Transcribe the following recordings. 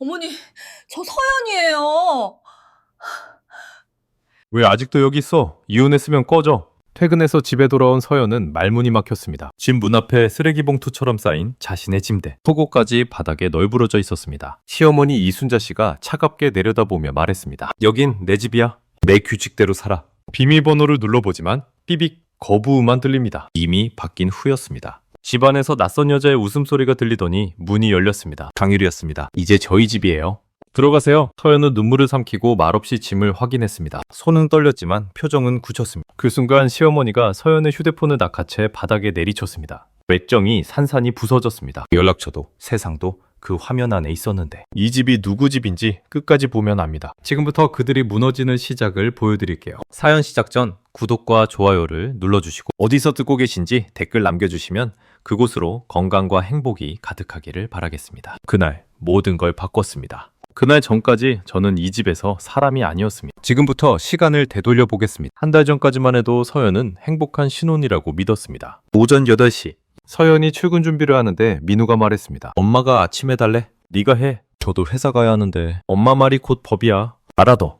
어머니, 저 서연이에요. 왜 아직도 여기 있어? 이혼했으면 꺼져. 퇴근해서 집에 돌아온 서연은 말문이 막혔습니다. 집 문 앞에 쓰레기 봉투처럼 쌓인 자신의 침대. 속옷까지 바닥에 널브러져 있었습니다. 시어머니 이순자 씨가 차갑게 내려다보며 말했습니다. 여긴 내 집이야. 내 규칙대로 살아. 비밀번호를 눌러보지만 삐빅 거부음만 들립니다. 이미 바뀐 후였습니다. 집안에서 낯선 여자의 웃음소리가 들리더니 문이 열렸습니다. 강유리였습니다. 이제 저희 집이에요. 들어가세요. 서연은 눈물을 삼키고 말없이 짐을 확인했습니다. 손은 떨렸지만 표정은 굳혔습니다. 그 순간 시어머니가 서연의 휴대폰을 낚아채 바닥에 내리쳤습니다. 외정이 산산이 부서졌습니다. 연락처도 세상도 그 화면 안에 있었는데 이 집이 누구 집인지 끝까지 보면 압니다. 지금부터 그들이 무너지는 시작을 보여드릴게요. 사연 시작 전 구독과 좋아요를 눌러주시고 어디서 듣고 계신지 댓글 남겨주시면 그곳으로 건강과 행복이 가득하기를 바라겠습니다. 그날 모든 걸 바꿨습니다. 그날 전까지 저는 이 집에서 사람이 아니었습니다. 지금부터 시간을 되돌려 보겠습니다. 한 달 전까지만 해도 서연은 행복한 신혼이라고 믿었습니다. 오전 8시 서연이 출근 준비를 하는데 민우가 말했습니다. 엄마가 아침 해달래? 네가 해. 저도 회사 가야 하는데 엄마 말이 곧 법이야. 알아도.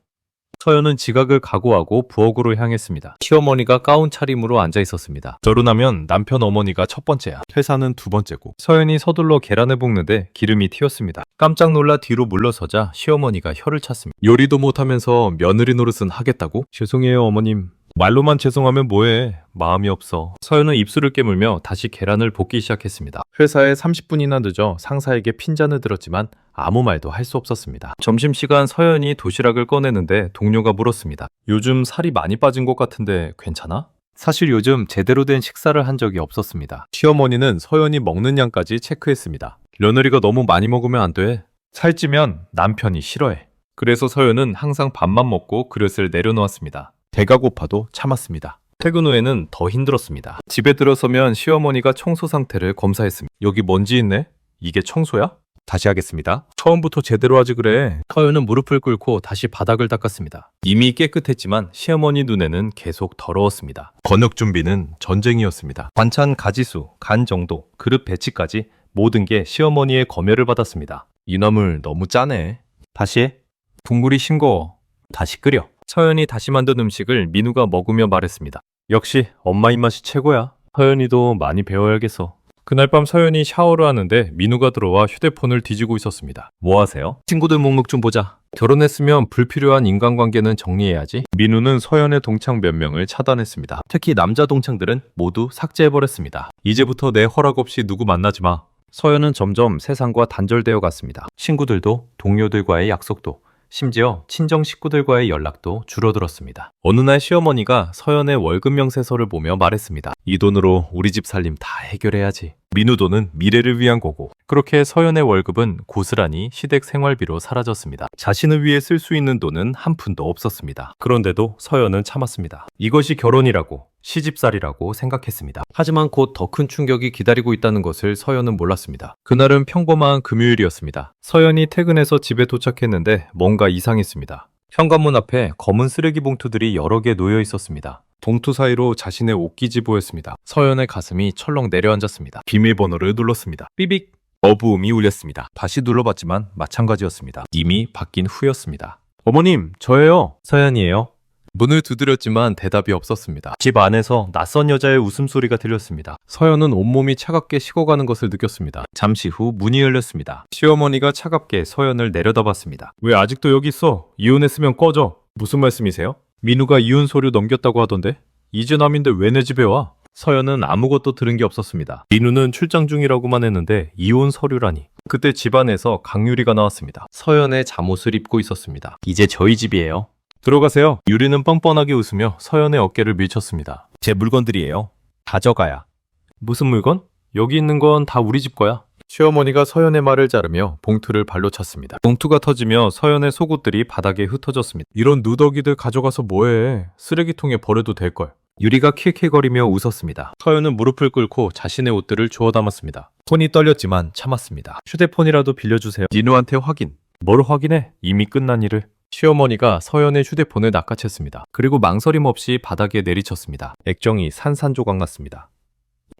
서연은 지각을 각오하고 부엌으로 향했습니다. 시어머니가 가운 차림으로 앉아 있었습니다. 결혼하면 남편 어머니가 첫 번째야. 퇴사는 두 번째고. 서연이 서둘러 계란을 볶는데 기름이 튀었습니다. 깜짝 놀라 뒤로 물러서자 시어머니가 혀를 찼습니다. 요리도 못하면서 며느리 노릇은 하겠다고? 죄송해요 어머님. 말로만 죄송하면 뭐해. 마음이 없어. 서연은 입술을 깨물며 다시 계란을 볶기 시작했습니다. 회사에 30분이나 늦어 상사에게 핀잔을 들었지만 아무 말도 할 수 없었습니다. 점심시간 서연이 도시락을 꺼내는데 동료가 물었습니다. 요즘 살이 많이 빠진 것 같은데 괜찮아? 사실 요즘 제대로 된 식사를 한 적이 없었습니다. 시어머니는 서연이 먹는 양까지 체크했습니다. 며느리가 너무 많이 먹으면 안 돼. 살찌면 남편이 싫어해. 그래서 서연은 항상 밥만 먹고 그릇을 내려놓았습니다. 배가 고파도 참았습니다. 퇴근 후에는 더 힘들었습니다. 집에 들어서면 시어머니가 청소 상태를 검사했습니다. 여기 먼지 있네? 이게 청소야? 다시 하겠습니다. 처음부터 제대로 하지 그래. 서연은 무릎을 꿇고 다시 바닥을 닦았습니다. 이미 깨끗했지만 시어머니 눈에는 계속 더러웠습니다. 번역 준비는 전쟁이었습니다. 반찬 가지수, 간 정도, 그릇 배치까지 모든 게 시어머니의 검열을 받았습니다. 이 나물 너무 짜네. 다시 해. 국물이 싱거워. 다시 끓여. 서연이 다시 만든 음식을 민우가 먹으며 말했습니다. 역시 엄마 입맛이 최고야. 서연이도 많이 배워야겠어. 그날 밤 서연이 샤워를 하는데 민우가 들어와 휴대폰을 뒤지고 있었습니다. 뭐 하세요? 친구들 목록 좀 보자. 결혼했으면 불필요한 인간관계는 정리해야지. 민우는 서연의 동창 몇 명을 차단했습니다. 특히 남자 동창들은 모두 삭제해버렸습니다. 이제부터 내 허락 없이 누구 만나지 마. 서연은 점점 세상과 단절되어 갔습니다. 친구들도 동료들과의 약속도 심지어 친정 식구들과의 연락도 줄어들었습니다. 어느 날 시어머니가 서연의 월급 명세서를 보며 말했습니다. 이 돈으로 우리 집 살림 다 해결해야지. 민우 돈은 미래를 위한 거고. 그렇게 서연의 월급은 고스란히 시댁 생활비로 사라졌습니다. 자신을 위해 쓸 수 있는 돈은 한 푼도 없었습니다. 그런데도 서연은 참았습니다. 이것이 결혼이라고 시집살이라고 생각했습니다. 하지만 곧 더 큰 충격이 기다리고 있다는 것을 서연은 몰랐습니다. 그날은 평범한 금요일이었습니다. 서연이 퇴근해서 집에 도착했는데 뭔가 이상했습니다. 현관문 앞에 검은 쓰레기 봉투들이 여러 개 놓여 있었습니다. 봉투 사이로 자신의 옷깃이 보였습니다. 서연의 가슴이 철렁 내려앉았습니다. 비밀번호를 눌렀습니다. 삐빅! 어부음이 울렸습니다. 다시 눌러봤지만 마찬가지였습니다. 이미 바뀐 후였습니다. 어머님, 저예요. 서연이에요. 문을 두드렸지만 대답이 없었습니다. 집 안에서 낯선 여자의 웃음소리가 들렸습니다. 서연은 온몸이 차갑게 식어가는 것을 느꼈습니다. 잠시 후 문이 열렸습니다. 시어머니가 차갑게 서연을 내려다봤습니다. 왜 아직도 여기 있어? 이혼했으면 꺼져. 무슨 말씀이세요? 민우가 이혼 서류 넘겼다고 하던데? 이제 남인데 왜 내 집에 와? 서연은 아무것도 들은 게 없었습니다. 민우는 출장 중이라고만 했는데 이혼 서류라니. 그때 집안에서 강유리가 나왔습니다. 서연의 잠옷을 입고 있었습니다. 이제 저희 집이에요. 들어가세요. 유리는 뻔뻔하게 웃으며 서연의 어깨를 밀쳤습니다. 제 물건들이에요. 가져가야. 무슨 물건? 여기 있는 건 다 우리 집 거야. 시어머니가 서연의 말을 자르며 봉투를 발로 찼습니다. 봉투가 터지며 서연의 속옷들이 바닥에 흩어졌습니다. 이런 누더기들 가져가서 뭐해. 쓰레기통에 버려도 될걸. 유리가 킥킥거리며 웃었습니다. 서연은 무릎을 꿇고 자신의 옷들을 주워 담았습니다. 손이 떨렸지만 참았습니다. 휴대폰이라도 빌려주세요. 니누한테 확인. 뭘 확인해? 이미 끝난 일을. 시어머니가 서연의 휴대폰을 낚아챘습니다. 그리고 망설임 없이 바닥에 내리쳤습니다. 액정이 산산조각 났습니다.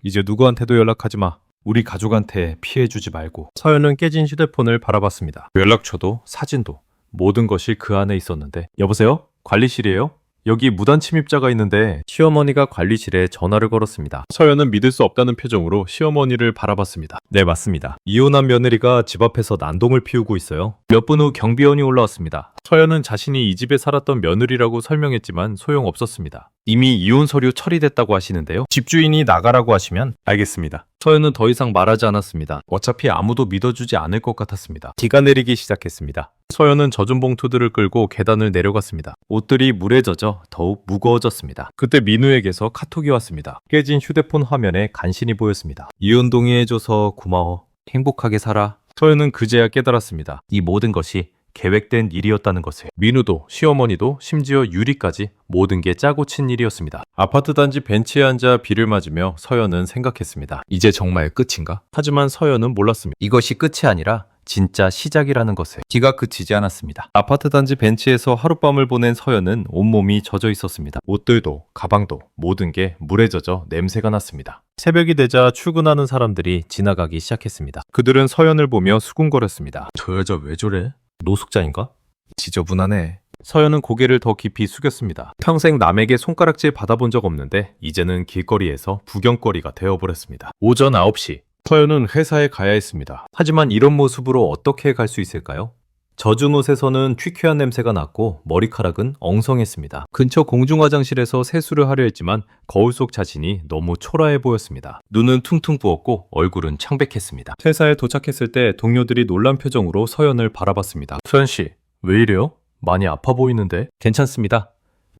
이제 누구한테도 연락하지 마. 우리 가족한테 피해 주지 말고. 서연은 깨진 휴대폰을 바라봤습니다. 연락처도 사진도 모든 것이 그 안에 있었는데 여보세요? 관리실이에요? 여기 무단 침입자가 있는데 시어머니가 관리실에 전화를 걸었습니다. 서연은 믿을 수 없다는 표정으로 시어머니를 바라봤습니다. 네, 맞습니다. 이혼한 며느리가 집 앞에서 난동을 피우고 있어요. 몇 분 후 경비원이 올라왔습니다. 서연은 자신이 이 집에 살았던 며느리라고 설명했지만 소용없었습니다. 이미 이혼 서류 처리됐다고 하시는데요. 집주인이 나가라고 하시면 알겠습니다. 서연은 더 이상 말하지 않았습니다. 어차피 아무도 믿어주지 않을 것 같았습니다. 비가 내리기 시작했습니다. 서연은 젖은 봉투들을 끌고 계단을 내려갔습니다. 옷들이 물에 젖어 더욱 무거워졌습니다. 그때 민우에게서 카톡이 왔습니다. 깨진 휴대폰 화면에 간신히 보였습니다. 이혼 동의해줘서 고마워. 행복하게 살아. 서연은 그제야 깨달았습니다. 이 모든 것이 계획된 일이었다는 것을. 민우도 시어머니도 심지어 유리까지 모든 게 짜고 친 일이었습니다. 아파트 단지 벤치에 앉아 비를 맞으며 서연은 생각했습니다. 이제 정말 끝인가? 하지만 서연은 몰랐습니다. 이것이 끝이 아니라 진짜 시작이라는 것을. 비가 그치지 않았습니다. 아파트 단지 벤치에서 하룻밤을 보낸 서연은 온몸이 젖어 있었습니다. 옷들도 가방도 모든 게 물에 젖어 냄새가 났습니다. 새벽이 되자 출근하는 사람들이 지나가기 시작했습니다. 그들은 서연을 보며 수군거렸습니다. 저 여자 왜 저래? 노숙자인가? 지저분하네. 서연은 고개를 더 깊이 숙였습니다. 평생 남에게 손가락질 받아본 적 없는데 이제는 길거리에서 구경거리가 되어버렸습니다. 오전 9시 서연은 회사에 가야 했습니다. 하지만 이런 모습으로 어떻게 갈 수 있을까요? 젖은 옷에서는 퀴퀴한 냄새가 났고 머리카락은 엉성했습니다. 근처 공중화장실에서 세수를 하려 했지만 거울 속 자신이 너무 초라해 보였습니다. 눈은 퉁퉁 부었고 얼굴은 창백했습니다. 회사에 도착했을 때 동료들이 놀란 표정으로 서연을 바라봤습니다. 서연 씨, 왜 이래요? 많이 아파 보이는데? 괜찮습니다.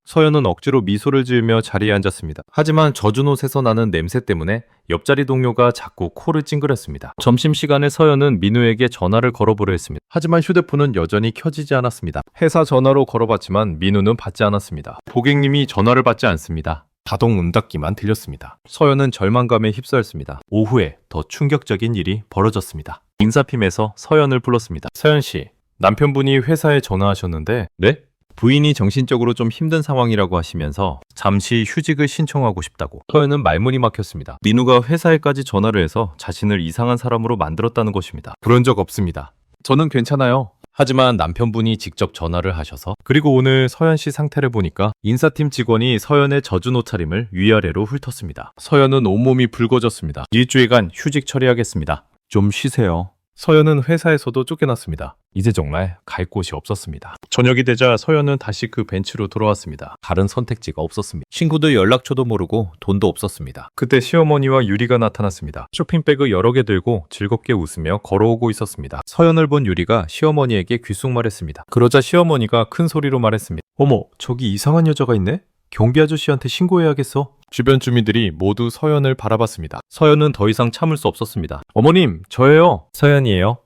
서연은 억지로 미소를 지으며 자리에 앉았습니다. 하지만 젖은 옷에서 나는 냄새 때문에 옆자리 동료가 자꾸 코를 찡그렸습니다. 점심시간에 서연은 민우에게 전화를 걸어보려 했습니다. 하지만 휴대폰은 여전히 켜지지 않았습니다. 회사 전화로 걸어봤지만 민우는 받지 않았습니다. 고객님이 전화를 받지 않습니다. 자동 문닫기만 들렸습니다. 서연은 절망감에 휩싸였습니다. 오후에 더 충격적인 일이 벌어졌습니다. 인사팀에서 서연을 불렀습니다. 서연 씨, 남편분이 회사에 전화하셨는데, 네? 부인이 정신적으로 좀 힘든 상황이라고 하시면서 잠시 휴직을 신청하고 싶다고. 서연은 말문이 막혔습니다. 민우가 회사에까지 전화를 해서 자신을 이상한 사람으로 만들었다는 것입니다. 그런 적 없습니다. 저는 괜찮아요. 하지만 남편분이 직접 전화를 하셔서 그리고 오늘 서연 씨 상태를 보니까 인사팀 직원이 서연의 젖은 옷차림을 위아래로 훑었습니다. 서연은 온몸이 붉어졌습니다. 일주일간 휴직 처리하겠습니다. 좀 쉬세요. 서연은 회사에서도 쫓겨났습니다. 이제 정말 갈 곳이 없었습니다. 저녁이 되자 서연은 다시 그 벤치로 돌아왔습니다. 다른 선택지가 없었습니다. 친구들 연락처도 모르고 돈도 없었습니다. 그때 시어머니와 유리가 나타났습니다. 쇼핑백을 여러 개 들고 즐겁게 웃으며 걸어오고 있었습니다. 서연을 본 유리가 시어머니에게 귓속말했습니다. 그러자 시어머니가 큰 소리로 말했습니다. 어머, 저기 이상한 여자가 있네? 경비 아저씨한테 신고해야겠어. 주변 주민들이 모두 서연을 바라봤습니다. 서연은 더 이상 참을 수 없었습니다. 어머님, 저예요. 서연이에요.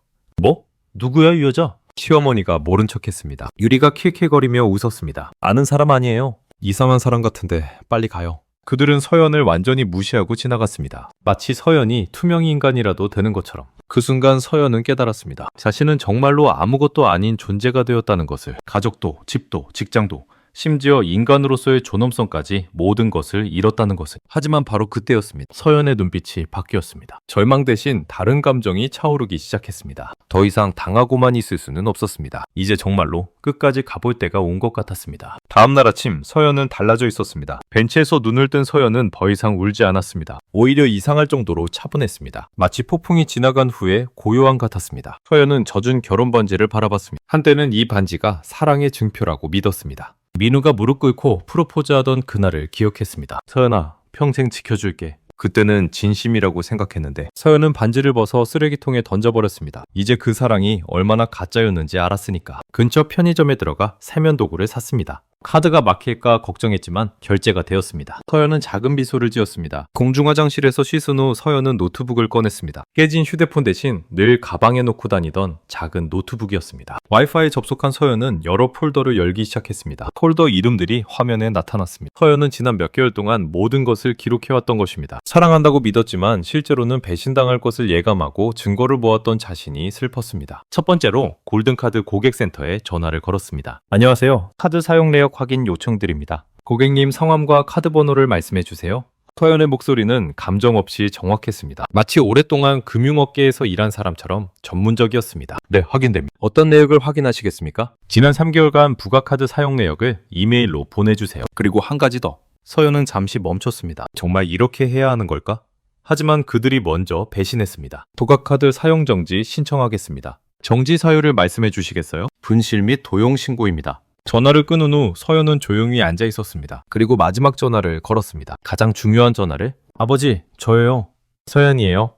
뭐? 누구야 이 여자? 시어머니가 모른 척했습니다. 유리가 킬킬거리며 웃었습니다. 아는 사람 아니에요. 이상한 사람 같은데 빨리 가요. 그들은 서연을 완전히 무시하고 지나갔습니다. 마치 서연이 투명 인간이라도 되는 것처럼. 그 순간 서연은 깨달았습니다. 자신은 정말로 아무것도 아닌 존재가 되었다는 것을. 가족도, 집도, 직장도, 심지어 인간으로서의 존엄성까지 모든 것을 잃었다는 것을. 하지만 바로 그때였습니다. 서연의 눈빛이 바뀌었습니다. 절망 대신 다른 감정이 차오르기 시작했습니다. 더 이상 당하고만 있을 수는 없었습니다. 이제 정말로 끝까지 가볼 때가 온 것 같았습니다. 다음날 아침 서연은 달라져 있었습니다. 벤치에서 눈을 뜬 서연은 더 이상 울지 않았습니다. 오히려 이상할 정도로 차분했습니다. 마치 폭풍이 지나간 후에 고요한 같았습니다. 서연은 젖은 결혼 반지를 바라봤습니다. 한때는 이 반지가 사랑의 증표라고 믿었습니다. 민우가 무릎 꿇고 프로포즈하던 그날을 기억했습니다. 서연아, 평생 지켜줄게. 그때는 진심이라고 생각했는데 서연은 반지를 벗어 쓰레기통에 던져버렸습니다. 이제 그 사랑이 얼마나 가짜였는지 알았으니까 근처 편의점에 들어가 세면 도구를 샀습니다. 카드가 막힐까 걱정했지만 결제가 되었습니다. 서연은 작은 미소를 지었습니다. 공중 화장실에서 씻은 후 서연은 노트북을 꺼냈습니다. 깨진 휴대폰 대신 늘 가방에 놓고 다니던 작은 노트북이었습니다. 와이파이에 접속한 서연은 여러 폴더를 열기 시작했습니다. 폴더 이름들이 화면에 나타났습니다. 서연은 지난 몇 개월 동안 모든 것을 기록해왔던 것입니다. 사랑한다고 믿었지만 실제로는 배신당할 것을 예감하고 증거를 모았던 자신이 슬펐습니다. 첫 번째로 골든카드 고객센터에 전화를 걸었습니다. 안녕하세요. 카드 사용 내역 확인 요청드립니다. 고객님 성함과 카드 번호를 말씀해 주세요. 서연의 목소리는 감정 없이 정확했습니다. 마치 오랫동안 금융업계에서 일한 사람처럼 전문적이었습니다. 네, 확인됩니다. 어떤 내역을 확인하시겠습니까? 지난 3개월간 부가카드 사용 내역을 이메일로 보내주세요. 그리고 한 가지 더. 서연은 잠시 멈췄습니다. 정말 이렇게 해야 하는 걸까? 하지만 그들이 먼저 배신했습니다. 도각카드 사용 정지 신청하겠습니다. 정지 사유를 말씀해 주시겠어요? 분실 및 도용 신고입니다. 전화를 끊은 후 서연은 조용히 앉아 있었습니다. 그리고 마지막 전화를 걸었습니다. 가장 중요한 전화를 아버지, 저예요. 서연이에요.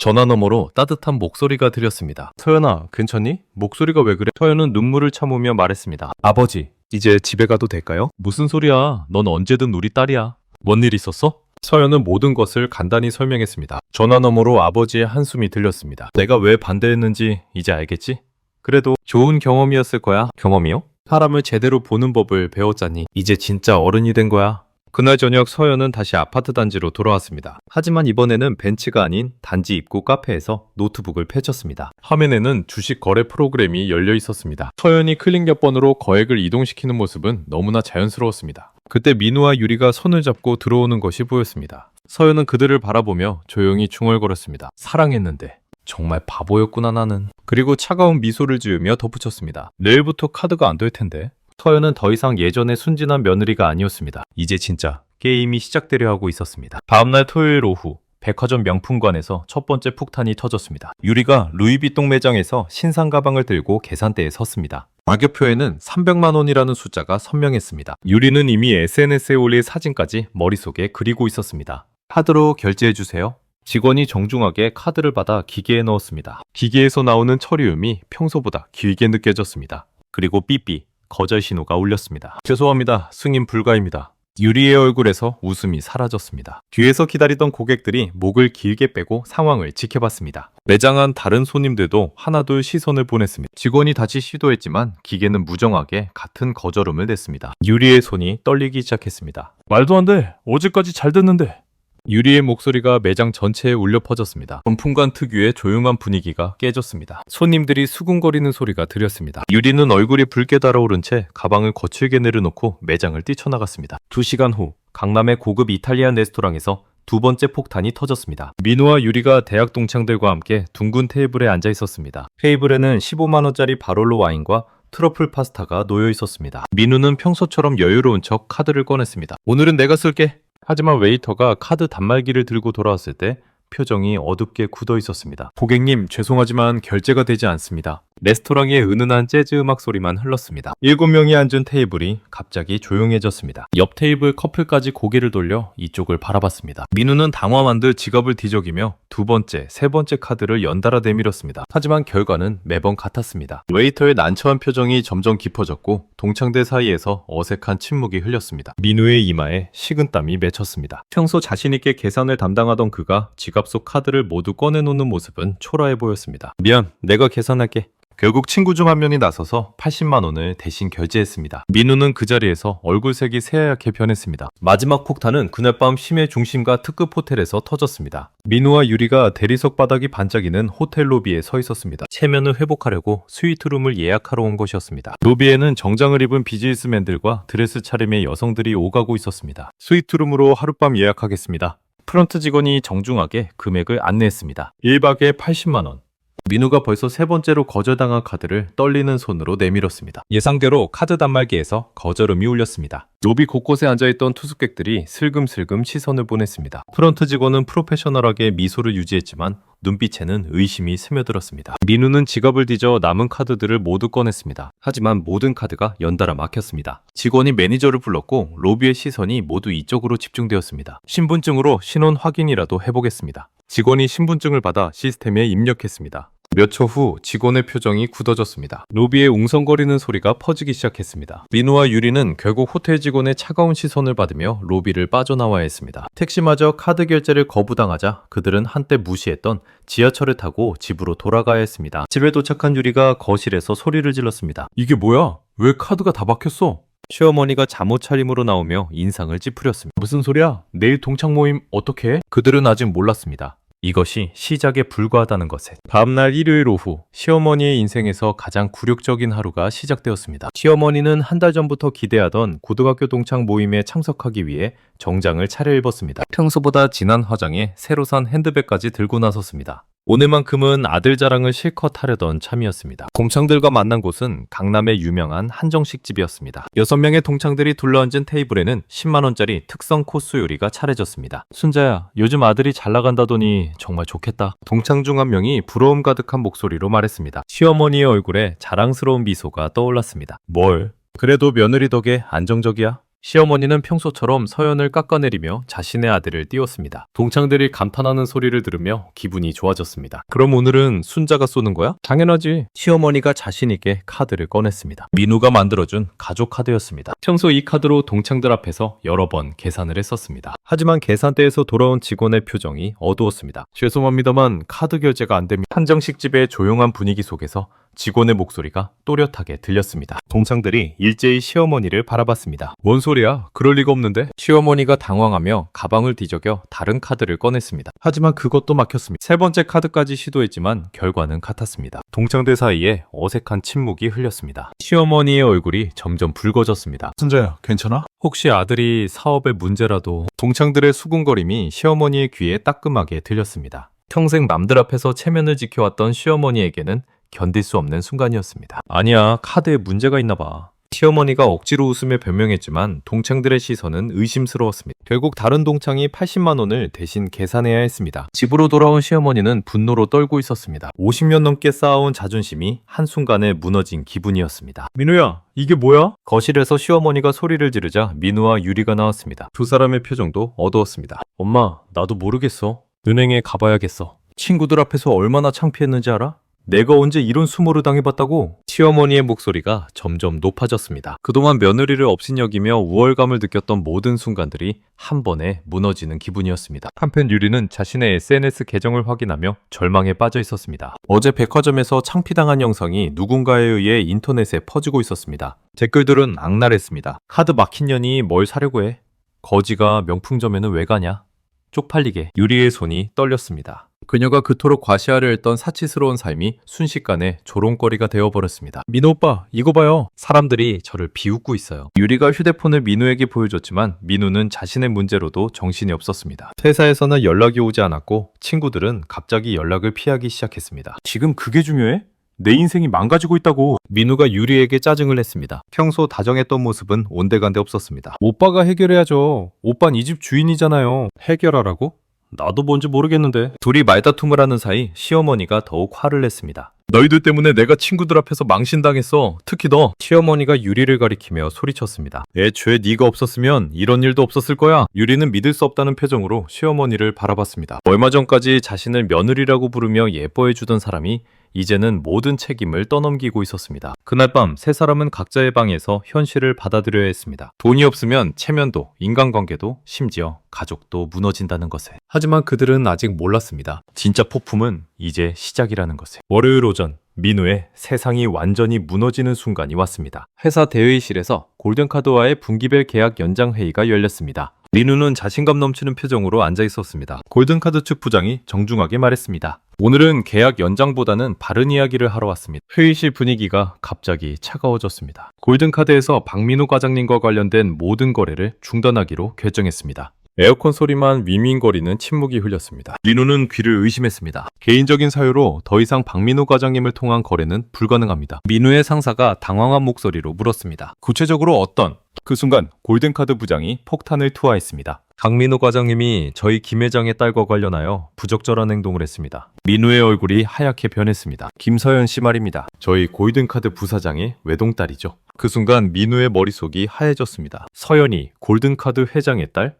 전화 너머로 따뜻한 목소리가 들렸습니다. 서연아, 괜찮니? 목소리가 왜 그래? 서연은 눈물을 참으며 말했습니다. 아버지, 이제 집에 가도 될까요? 무슨 소리야? 넌 언제든 우리 딸이야. 뭔 일 있었어? 서연은 모든 것을 간단히 설명했습니다. 전화 너머로 아버지의 한숨이 들렸습니다. 내가 왜 반대했는지 이제 알겠지? 그래도 좋은 경험이었을 거야. 경험이요? 사람을 제대로 보는 법을 배웠자니 이제 진짜 어른이 된 거야. 그날 저녁 서연은 다시 아파트 단지로 돌아왔습니다. 하지만 이번에는 벤치가 아닌 단지 입구 카페에서 노트북을 펼쳤습니다. 화면에는 주식 거래 프로그램이 열려 있었습니다. 서연이 클릭 몇 번으로 거액을 이동시키는 모습은 너무나 자연스러웠습니다. 그때 민우와 유리가 손을 잡고 들어오는 것이 보였습니다. 서연은 그들을 바라보며 조용히 중얼거렸습니다. 사랑했는데 정말 바보였구나 나는. 그리고 차가운 미소를 지으며 덧붙였습니다. 내일부터 카드가 안 될 텐데. 서연은 더 이상 예전의 순진한 며느리가 아니었습니다. 이제 진짜 게임이 시작되려 하고 있었습니다. 다음날 토요일 오후 백화점 명품관에서 첫 번째 폭탄이 터졌습니다. 유리가 루이비통 매장에서 신상 가방을 들고 계산대에 섰습니다. 가격표에는 300만 원이라는 숫자가 선명했습니다. 유리는 이미 SNS에 올릴 사진까지 머릿속에 그리고 있었습니다. 카드로 결제해 주세요. 직원이 정중하게 카드를 받아 기계에 넣었습니다. 기계에서 나오는 처리음이 평소보다 길게 느껴졌습니다. 그리고 삐삐 거절 신호가 울렸습니다. 죄송합니다. 승인 불가입니다. 유리의 얼굴에서 웃음이 사라졌습니다. 뒤에서 기다리던 고객들이 목을 길게 빼고 상황을 지켜봤습니다. 매장 안 다른 손님들도 하나둘 시선을 보냈습니다. 직원이 다시 시도했지만 기계는 무정하게 같은 거절음을 냈습니다. 유리의 손이 떨리기 시작했습니다. 말도 안 돼. 어제까지 잘 됐는데. 유리의 목소리가 매장 전체에 울려 퍼졌습니다. 전풍관 특유의 조용한 분위기가 깨졌습니다. 손님들이 수군거리는 소리가 들렸습니다. 유리는 얼굴이 붉게 달아오른 채 가방을 거칠게 내려놓고 매장을 뛰쳐나갔습니다. 두 시간 후 강남의 고급 이탈리안 레스토랑에서 두 번째 폭탄이 터졌습니다. 민우와 유리가 대학 동창들과 함께 둥근 테이블에 앉아 있었습니다. 테이블에는 15만원짜리 바롤로 와인과 트러플 파스타가 놓여 있었습니다. 민우는 평소처럼 여유로운 척 카드를 꺼냈습니다. 오늘은 내가 쓸게. 하지만 웨이터가 카드 단말기를 들고 돌아왔을 때 표정이 어둡게 굳어 있었습니다. 고객님, 죄송하지만 결제가 되지 않습니다. 레스토랑 의 은은한 재즈 음악 소리만 흘렀습니다. 일곱 명이 앉은 테이블이 갑자기 조용해졌습니다. 옆 테이블 커플까지 고개를 돌려 이쪽을 바라봤습니다. 민우는 당황한 듯 지갑을 뒤적이며 두 번째, 세 번째 카드를 연달아 내밀었습니다. 하지만 결과는 매번 같았습니다. 웨이터의 난처한 표정이 점점 깊어졌고 동창들 사이에서 어색한 침묵이 흘렸습니다. 민우의 이마에 식은 땀이 맺혔습니다. 평소 자신있게 계산을 담당하던 그가 지갑 속 카드를 모두 꺼내놓는 모습은 초라해 보였습니다. 미안, 내가 계산할게. 결국 친구 중 한 명이 나서서 80만 원을 대신 결제했습니다. 민우는 그 자리에서 얼굴색이 새하얗게 변했습니다. 마지막 폭탄은 그날 밤 심해 중심가 특급 호텔에서 터졌습니다. 민우와 유리가 대리석 바닥이 반짝이는 호텔 로비에 서 있었습니다. 체면을 회복하려고 스위트룸을 예약하러 온 것이었습니다. 로비에는 정장을 입은 비즈니스맨들과 드레스 차림의 여성들이 오가고 있었습니다. 스위트룸으로 하룻밤 예약하겠습니다. 프런트 직원이 정중하게 금액을 안내했습니다. 1박에 80만 원. 민우가 벌써 세 번째로 거절당한 카드를 떨리는 손으로 내밀었습니다. 예상대로 카드 단말기에서 거절음이 울렸습니다. 로비 곳곳에 앉아있던 투숙객들이 슬금슬금 시선을 보냈습니다. 프런트 직원은 프로페셔널하게 미소를 유지했지만 눈빛에는 의심이 스며들었습니다. 민우는 지갑을 뒤져 남은 카드들을 모두 꺼냈습니다. 하지만 모든 카드가 연달아 막혔습니다. 직원이 매니저를 불렀고 로비의 시선이 모두 이쪽으로 집중되었습니다. 신분증으로 신원 확인이라도 해보겠습니다. 직원이 신분증을 받아 시스템에 입력했습니다. 몇 초 후 직원의 표정이 굳어졌습니다. 로비에 웅성거리는 소리가 퍼지기 시작했습니다. 민우와 유리는 결국 호텔 직원의 차가운 시선을 받으며 로비를 빠져나와야 했습니다. 택시마저 카드 결제를 거부당하자 그들은 한때 무시했던 지하철을 타고 집으로 돌아가야 했습니다. 집에 도착한 유리가 거실에서 소리를 질렀습니다. 이게 뭐야? 왜 카드가 다 막혔어? 시어머니가 잠옷 차림으로 나오며 인상을 찌푸렸습니다. 무슨 소리야? 내일 동창 모임 어떻게 해? 그들은 아직 몰랐습니다. 이것이 시작에 불과하다는 것에. 다음날 일요일 오후 시어머니의 인생에서 가장 굴욕적인 하루가 시작되었습니다. 시어머니는 한 달 전부터 기대하던 고등학교 동창 모임에 참석하기 위해 정장을 차려입었습니다. 평소보다 진한 화장에 새로 산 핸드백까지 들고 나섰습니다. 오늘만큼은 아들 자랑을 실컷 하려던 참이었습니다. 동창들과 만난 곳은 강남의 유명한 한정식 집이었습니다. 여섯 명의 동창들이 둘러앉은 테이블에는 10만원짜리 특성 코스 요리가 차려졌습니다. 순자야, 요즘 아들이 잘 나간다더니 정말 좋겠다. 동창 중 한 명이 부러움 가득한 목소리로 말했습니다. 시어머니의 얼굴에 자랑스러운 미소가 떠올랐습니다. 뭘? 그래도 며느리 덕에 안정적이야. 시어머니는 평소처럼 서연을 깎아내리며 자신의 아들을 띄웠습니다. 동창들이 감탄하는 소리를 들으며 기분이 좋아졌습니다. 그럼 오늘은 순자가 쏘는 거야? 당연하지. 시어머니가 자신있게 카드를 꺼냈습니다. 민우가 만들어준 가족 카드였습니다. 평소 이 카드로 동창들 앞에서 여러 번 계산을 했었습니다. 하지만 계산대에서 돌아온 직원의 표정이 어두웠습니다. 죄송합니다만 카드 결제가 안 됩니다. 한정식 집의 조용한 분위기 속에서 직원의 목소리가 또렷하게 들렸습니다. 동창들이 일제히 시어머니를 바라봤습니다. 뭔 소리야? 그럴 리가 없는데? 시어머니가 당황하며 가방을 뒤적여 다른 카드를 꺼냈습니다. 하지만 그것도 막혔습니다. 세 번째 카드까지 시도했지만 결과는 같았습니다. 동창들 사이에 어색한 침묵이 흘렸습니다. 시어머니의 얼굴이 점점 붉어졌습니다. 순자야, 괜찮아? 혹시 아들이 사업에 문제라도 동창들의 수군거림이 시어머니의 귀에 따끔하게 들렸습니다. 평생 남들 앞에서 체면을 지켜왔던 시어머니에게는 견딜 수 없는 순간이었습니다. 아니야, 카드에 문제가 있나 봐. 시어머니가 억지로 웃으며 변명했지만 동창들의 시선은 의심스러웠습니다. 결국 다른 동창이 80만 원을 대신 계산해야 했습니다. 집으로 돌아온 시어머니는 분노로 떨고 있었습니다. 50년 넘게 쌓아온 자존심이 한순간에 무너진 기분이었습니다. 민우야, 이게 뭐야? 거실에서 시어머니가 소리를 지르자 민우와 유리가 나왔습니다. 두 사람의 표정도 어두웠습니다. 엄마, 나도 모르겠어. 은행에 가봐야겠어. 친구들 앞에서 얼마나 창피했는지 알아? 내가 언제 이런 수모를 당해봤다고? 시어머니의 목소리가 점점 높아졌습니다. 그동안 며느리를 업신여기며 우월감을 느꼈던 모든 순간들이 한 번에 무너지는 기분이었습니다. 한편 유리는 자신의 SNS 계정을 확인하며 절망에 빠져 있었습니다. 어제 백화점에서 창피당한 영상이 누군가에 의해 인터넷에 퍼지고 있었습니다. 댓글들은 악랄했습니다. 카드 막힌 년이 뭘 사려고 해? 거지가 명품점에는 왜 가냐? 쪽팔리게 유리의 손이 떨렸습니다. 그녀가 그토록 과시하려 했던 사치스러운 삶이 순식간에 조롱거리가 되어버렸습니다. 민호 오빠, 이거 봐요. 사람들이 저를 비웃고 있어요. 유리가 휴대폰을 민우에게 보여줬지만 민우는 자신의 문제로도 정신이 없었습니다. 회사에서는 연락이 오지 않았고 친구들은 갑자기 연락을 피하기 시작했습니다. 지금 그게 중요해? 내 인생이 망가지고 있다고. 민우가 유리에게 짜증을 냈습니다. 평소 다정했던 모습은 온데간데 없었습니다. 오빠가 해결해야죠. 오빤 이 집 주인이잖아요. 해결하라고? 나도 뭔지 모르겠는데. 둘이 말다툼을 하는 사이 시어머니가 더욱 화를 냈습니다. 너희들 때문에 내가 친구들 앞에서 망신당했어. 특히 너. 시어머니가 유리를 가리키며 소리쳤습니다. 애초에 네가 없었으면 이런 일도 없었을 거야. 유리는 믿을 수 없다는 표정으로 시어머니를 바라봤습니다. 얼마 전까지 자신을 며느리라고 부르며 예뻐해주던 사람이 이제는 모든 책임을 떠넘기고 있었습니다. 그날 밤 세 사람은 각자의 방에서 현실을 받아들여야 했습니다. 돈이 없으면 체면도, 인간관계도, 심지어 가족도 무너진다는 것을. 하지만 그들은 아직 몰랐습니다. 진짜 폭풍은 이제 시작이라는 것을. 월요일 오전 민우의 세상이 완전히 무너지는 순간이 왔습니다. 회사 대회의실에서 골든카드와의 분기별 계약 연장 회의가 열렸습니다. 민우는 자신감 넘치는 표정으로 앉아 있었습니다. 골든카드 측 부장이 정중하게 말했습니다. 오늘은 계약 연장보다는 바른 이야기를 하러 왔습니다. 회의실 분위기가 갑자기 차가워졌습니다. 골든카드에서 박민우 과장님과 관련된 모든 거래를 중단하기로 결정했습니다. 에어컨 소리만 윙윙거리는 침묵이 흘렸습니다. 민우는 귀를 의심했습니다. 개인적인 사유로 더 이상 박민우 과장님을 통한 거래는 불가능합니다. 민우의 상사가 당황한 목소리로 물었습니다. 구체적으로 어떤? 그 순간 골든카드 부장이 폭탄을 투하했습니다. 강민우 과장님이 저희 김 회장의 딸과 관련하여 부적절한 행동을 했습니다. 민우의 얼굴이 하얗게 변했습니다. 김서연 씨 말입니다. 저희 골든카드 부사장의 외동딸이죠. 그 순간 민우의 머릿속이 하얘졌습니다. 서연이 골든카드 회장의 딸?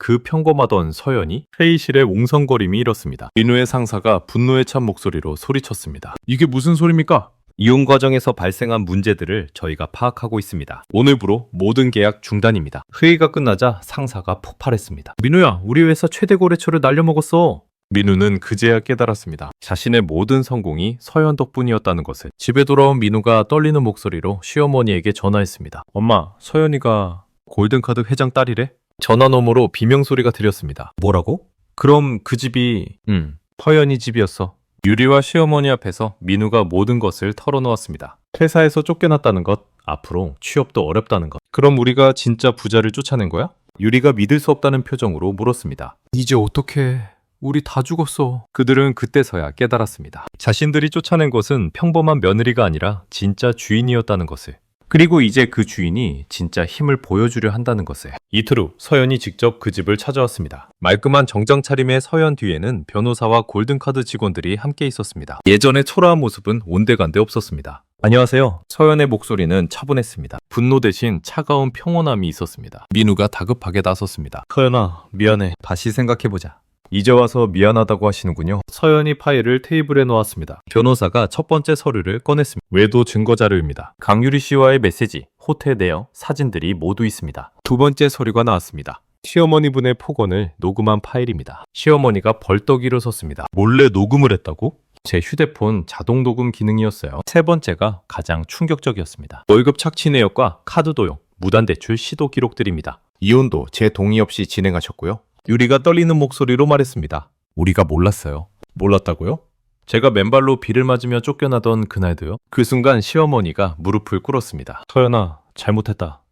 그 평범하던 서연이 회의실에 웅성거림이 일었습니다. 민우의 상사가 분노에 찬 목소리로 소리쳤습니다. 이게 무슨 소리입니까? 이용 과정에서 발생한 문제들을 저희가 파악하고 있습니다. 오늘부로 모든 계약 중단입니다. 회의가 끝나자 상사가 폭발했습니다. 민우야, 우리 회사 최대 거래처를 날려먹었어. 민우는 그제야 깨달았습니다. 자신의 모든 성공이 서연 덕분이었다는 것을. 집에 돌아온 민우가 떨리는 목소리로 시어머니에게 전화했습니다. 엄마, 서연이가 골든카드 회장 딸이래? 전화 너머로 비명소리가 들렸습니다. 뭐라고? 그럼 그 집이, 음, 서연이 집이었어. 유리와 시어머니 앞에서 민우가 모든 것을 털어놓았습니다. 회사에서 쫓겨났다는 것, 앞으로 취업도 어렵다는 것. 그럼 우리가 진짜 부자를 쫓아낸 거야? 유리가 믿을 수 없다는 표정으로 물었습니다. 이제 어떻게? 우리 다 죽었어. 그들은 그때서야 깨달았습니다. 자신들이 쫓아낸 것은 평범한 며느리가 아니라 진짜 주인이었다는 것을. 그리고 이제 그 주인이 진짜 힘을 보여주려 한다는 것을. 이틀 후 서연이 직접 그 집을 찾아왔습니다. 말끔한 정장 차림의 서연 뒤에는 변호사와 골든카드 직원들이 함께 있었습니다. 예전의 초라한 모습은 온데간데 없었습니다. 안녕하세요. 서연의 목소리는 차분했습니다. 분노 대신 차가운 평온함이 있었습니다. 민우가 다급하게 나섰습니다. 서연아, 미안해. 다시 생각해보자. 이제 와서 미안하다고 하시는군요. 서연이 파일을 테이블에 놓았습니다. 변호사가 첫 번째 서류를 꺼냈습니다. 외도 증거 자료입니다. 강유리 씨와의 메시지, 호텔 내역, 사진들이 모두 있습니다. 두 번째 서류가 나왔습니다. 시어머니 분의 폭언을 녹음한 파일입니다. 시어머니가 벌떡 일어섰습니다. 몰래 녹음을 했다고? 제 휴대폰 자동 녹음 기능이었어요. 세 번째가 가장 충격적이었습니다. 월급 착취 내역과 카드 도용, 무단 대출 시도 기록들입니다. 이혼도 제 동의 없이 진행하셨고요. 유리가 떨리는 목소리로 말했습니다. 우리가 몰랐어요. 몰랐다고요? 제가 맨발로 비를 맞으며 쫓겨나던 그날도요. 그 순간 시어머니가 무릎을 꿇었습니다. 서연아, 잘못했다.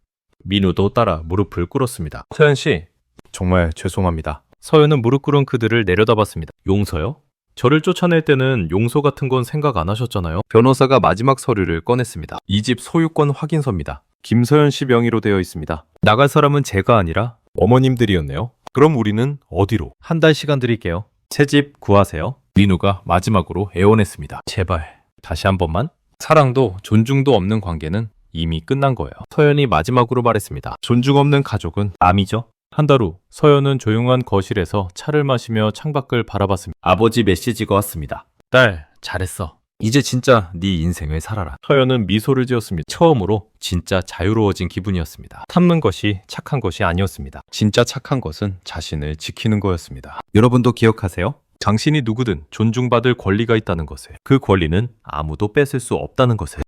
민우도 따라 무릎을 꿇었습니다. 서연 씨, 정말 죄송합니다. 서연은 무릎 꿇은 그들을 내려다봤습니다. 용서요? 저를 쫓아낼 때는 용서 같은 건 생각 안 하셨잖아요. 변호사가 마지막 서류를 꺼냈습니다. 이 집 소유권 확인서입니다. 김서연 씨 명의로 되어 있습니다. 나갈 사람은 제가 아니라 어머님들이었네요. 그럼 우리는 어디로? 한 달 시간 드릴게요. 새집 구하세요. 민우가 마지막으로 애원했습니다. 제발 다시 한 번만. 사랑도 존중도 없는 관계는 이미 끝난 거예요. 서연이 마지막으로 말했습니다. 존중 없는 가족은 암이죠. 한 달 후 서연은 조용한 거실에서 차를 마시며 창밖을 바라봤습니다. 아버지 메시지가 왔습니다. 딸, 잘했어. 이제 진짜 네 인생을 살아라. 서연은 미소를 지었습니다. 처음으로 진짜 자유로워진 기분이었습니다. 참는 것이 착한 것이 아니었습니다. 진짜 착한 것은 자신을 지키는 거였습니다. 여러분도 기억하세요? 당신이 누구든 존중받을 권리가 있다는 것을. 그 권리는 아무도 뺏을 수 없다는 것을.